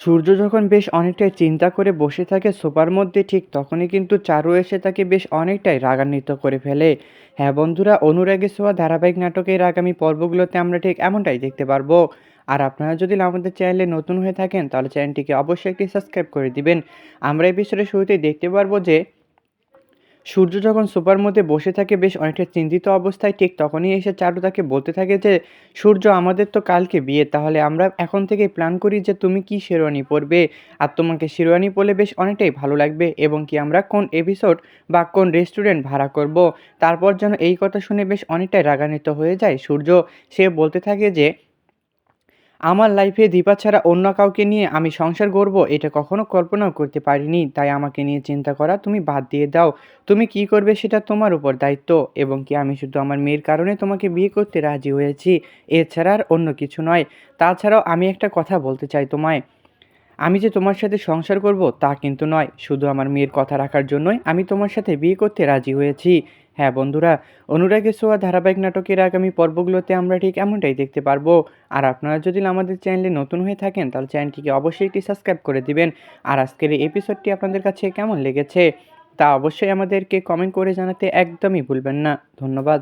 সূর্য যখন বেশ অনেকটাই চিন্তা করে বসে থাকে সোপার মধ্যে, ঠিক তখনই কিন্তু চারু এসে তাকে বেশ অনেকটাই রাগান্বিত করে ফেলে। হ্যাঁ বন্ধুরা, অনুরাগে সোয়া ধারাবাহিক নাটকের আগামী পর্বগুলোতে আমরা ঠিক এমনটাই দেখতে পারব। আর আপনারা যদি আমাদের চ্যানেলে নতুন হয়ে থাকেন, তাহলে চ্যানেলটিকে অবশ্যই একটি সাবস্ক্রাইব করে দিবেন। আমরা এই বিষয়ে শুরুতেই দেখতে পারব যে সূর্য যখন সোফার মধ্যে বসে থাকে বেশ অনেকটা চিন্তিত অবস্থায়, ঠিক তখনই এসে চারু তাকে বলতে থাকে যে, সূর্য, আমাদের তো কালকে বিয়ে, তাহলে আমরা এখন থেকে প্ল্যান করি যে তুমি কি শেরওয়ানি পরবে আর তোমাকে শেরওয়ানি পরলে বেশ অনেকটাই ভালো লাগবে এবং কি আমরা কোন এপিসোড বা কোন রেস্টুরেন্ট ভাড়া করব? তারপর যেন এই কথা শুনে বেশ অনেকটাই রাগান্বিত হয়ে যায় সূর্য। সে বলতে থাকে যে আমার লাইফে দীপা ছাড়া অন্য কাউকে নিয়ে আমি সংসার করব এটা কখনো কল্পনাও করতে পারিনি। তাই আমাকে নিয়ে চিন্তা করা, তুমি বাদ দিয়ে দাও। তুমি কি করবে সেটা তোমার উপর দায়িত্ব, এবং কি আমি শুধু আমার মেয়ের কারণে তোমাকে বিয়ে করতে রাজি হয়েছি? এছাড়া আর অন্য কিছু নয়। তাছাড়াও আমি একটা কথা বলতে চাই তোমায়। আমি যে তোমার সাথে সংসার করব তা কিন্তু নয়, শুধু আমার মেয়ের কথা রাখার জন্যই আমি তোমার সাথে বিয়ে করতে রাজি হয়েছি। হ্যাঁ বন্ধুরা অনুরাগের সোয়া ধারাবাহিক নাটকের আগামী পর্বগুলোতে আমরা ঠিক এমনটাই দেখতে পারব। আর আপনারা যদি আমাদের চ্যানেলে নতুন হয়ে থাকেন, তাহলে চ্যানেলটিকে অবশ্যই একটি সাবস্ক্রাইব করে দিবেন। আর আজকের এই এপিসোডটি আপনাদের কাছে কেমন লেগেছে, তা অবশ্যই আমাদেরকে কমেন্ট করে জানাতে একদমই ভুলবেন না। ধন্যবাদ।